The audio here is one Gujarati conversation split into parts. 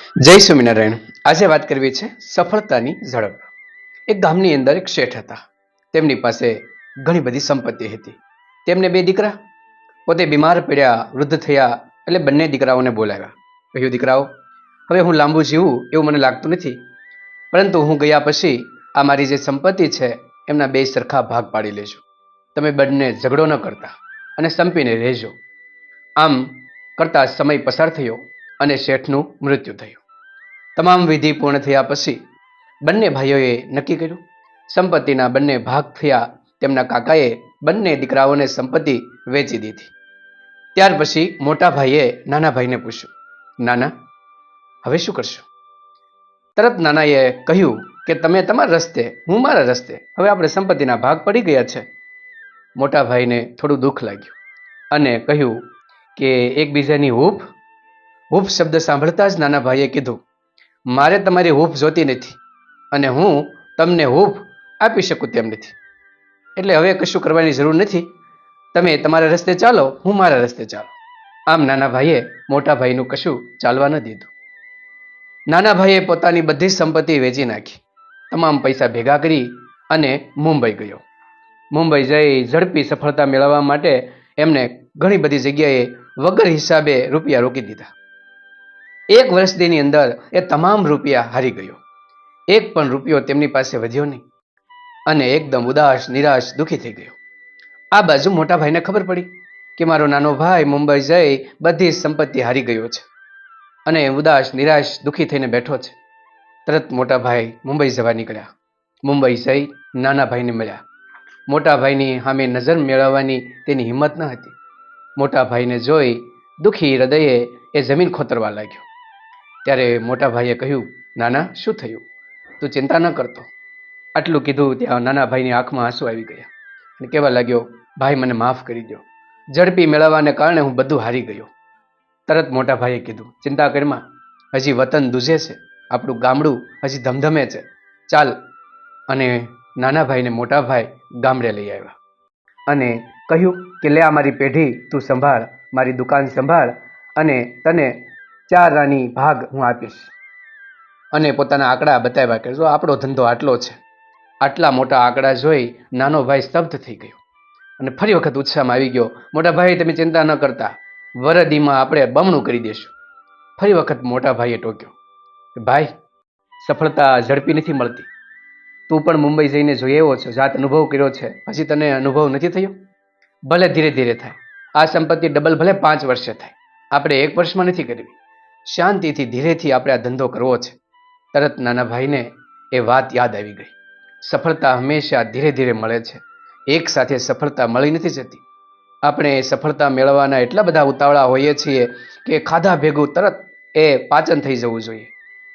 જય સ્વામિનારાયણ. આજે વાત કરવી છે સફળતાની ઝડપ. એક ગામની અંદર એક શેઠ હતા. તેમની પાસે ઘણી બધી સંપત્તિ હતી. તેમને બે દીકરા. પોતે બીમાર પડ્યા, વૃદ્ધ થયા એટલે બંને દીકરાઓને બોલાવ્યા. કહ્યું, દીકરાઓ, હવે હું લાંબુ જીવું એવું મને લાગતું નથી. પરંતુ હું ગયા પછી આ મારી જે સંપત્તિ છે, એમના બે સરખા ભાગ પાડી લેજો. તમે બંને ઝઘડો ન કરતા અને સંપીને રહેજો. આમ કરતા સમય પસાર થયો. અને શેઠનું મૃત્યુ થયું. તમામ વિધિ પૂર્ણ થયા પછી બંને ભાઈઓએ નક્કી કર્યું, સંપત્તિના બંને ભાગ થયા, તેમના કાકાએ બંને દીકરાઓને સંપત્તિ વેચી દીધી. ત્યાર પછી મોટા ભાઈએ નાના ભાઈને પૂછ્યું, નાના, હવે શું કરશું? તરત નાનાએ કહ્યું કે, તમે તમારા રસ્તે, હું મારા રસ્તે, હવે આપણે સંપત્તિના ભાગ પડી ગયા છે. મોટા ભાઈને થોડું દુઃખ લાગ્યું અને કહ્યું કે, એકબીજાની હૂફ હૂફ શબ્દ સાંભળતા જ નાના ભાઈએ કીધું, મારે તમારી હૂફ જોતી નથી અને હું તમને હૂફ આપી શકું તેમ નથી. એટલે હવે કશું કરવાની જરૂર નથી. તમે તમારા રસ્તે ચાલો, હું મારા રસ્તે ચાલો. આમ નાના ભાઈએ મોટા ભાઈનું કશું ચાલવા ન દીધું. નાના ભાઈએ પોતાની બધી સંપત્તિ વેચી નાખી. તમામ પૈસા ભેગા કરી અને મુંબઈ ગયો. મુંબઈ જઈ ઝડપી સફળતા મેળવવા માટે એમને ઘણી બધી જગ્યાએ વગર હિસાબે રૂપિયા રોકી દીધા. એક વર્ષની અંદર એ તમામ રૂપિયા હારી ગયો. એક પણ રૂપિયો તેમની પાસે વધ્યો નહીં. અને એકદમ ઉદાસ, નિરાશ, દુઃખી થઈ ગયો. આ બાજુ મોટા ભાઈને ખબર પડી કે મારો નાનો ભાઈ મુંબઈ જઈ બધી સંપત્તિ હારી ગયો છે. અને ઉદાસ, નિરાશ, દુઃખી થઈને બેઠો છે. તરત મોટા ભાઈ મુંબઈ જવા નીકળ્યા. મુંબઈ જઈ નાના ભાઈને મળ્યા. મોટા ભાઈની સામે નજર મેળવવાની તેની હિંમત ન હતી. મોટા ભાઈને જોઈ દુઃખી હૃદયે એ જમીન ખોતરવા લાગ્યો. ત્યારે મોટા ભાઈએ કહ્યું, નાના, શું થયું? તું ચિંતા ન કરતો. આટલું કીધું ત્યાં નાના ભાઈની આંખમાં આંસુ આવી ગયા અને કહેવા લાગ્યો, ભાઈ, મને માફ કરી દો ઝડપી મેળવવાને કારણે હું બધું હારી ગયો. તરત મોટા ભાઈએ કીધું, ચિંતા કરમાં હજી વતન દૂજે છે. આપણું ગામડું હજી ધમધમે છે. ચાલ. અને નાના ભાઈને મોટા ભાઈ ગામડે લઈ આવ્યા. અને કહ્યું કે, લે આ મારી પેઢી, તું સંભાળ, મારી દુકાન સંભાળ અને તને ચાર રાની ભાગ હું આપીશ. અને પોતાના આંકડા બતાવ્યા કે જો આપણો ધંધો આટલો છે, આટલા મોટા આંકડા જોઈ નાનો ભાઈ સ્તબ્ધ થઈ ગયો. અને ફરી વખત ઉત્સાહમાં આવી ગયો. મોટા ભાઈ, તમે ચિંતા ન કરતા. વરદીમાં આપણે બમણું કરી દઈશું ફરી વખત મોટા ભાઈએ ટોક્યો ભાઈ, સફળતા ઝડપી નથી મળતી. તું પણ મુંબઈ જઈને જોઈ એવો છો. જાત અનુભવ કર્યો છે. હજી તને અનુભવ નથી થયો? ભલે ધીરે ધીરે થાય. આ સંપત્તિ ડબલ ભલે પાંચ વર્ષે થાય. આપણે એક વર્ષમાં નથી કરવી. શાંતિથી ધીરેથી આપણે આ ધંધો કરવો છે. તરત નાના ભાઈને એ વાત યાદ આવી ગઈ. સફળતા હંમેશા ધીરે ધીરે મળે છે. એક સાથે સફળતા મળી નથી જતી. આપણે સફળતા મેળવવાના એટલા બધા ઉતાવળા હોઈએ છીએ કે ખાધા ભેગું તરત એ પાચન થઈ જવું જોઈએ.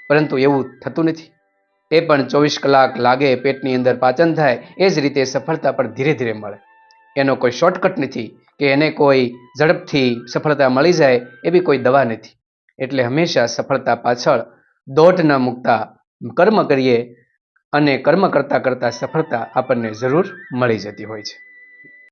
પરંતુ એવું થતું નથી. એ પણ ચોવીસ કલાક લાગે પેટની અંદર પાચન થાય એ જ રીતે સફળતા પણ ધીરે ધીરે મળે. એનો કોઈ શોર્ટકટ નથી કે એને કોઈ ઝડપથી સફળતા મળી જાય એવી કોઈ દવા નથી. એટલે હંમેશા સફળતા પાછળ દોટ ન મૂકતા કર્મ કરીએ અને કર્મ કરતાં કરતાં સફળતા આપણને જરૂર મળી જતી હોય છે.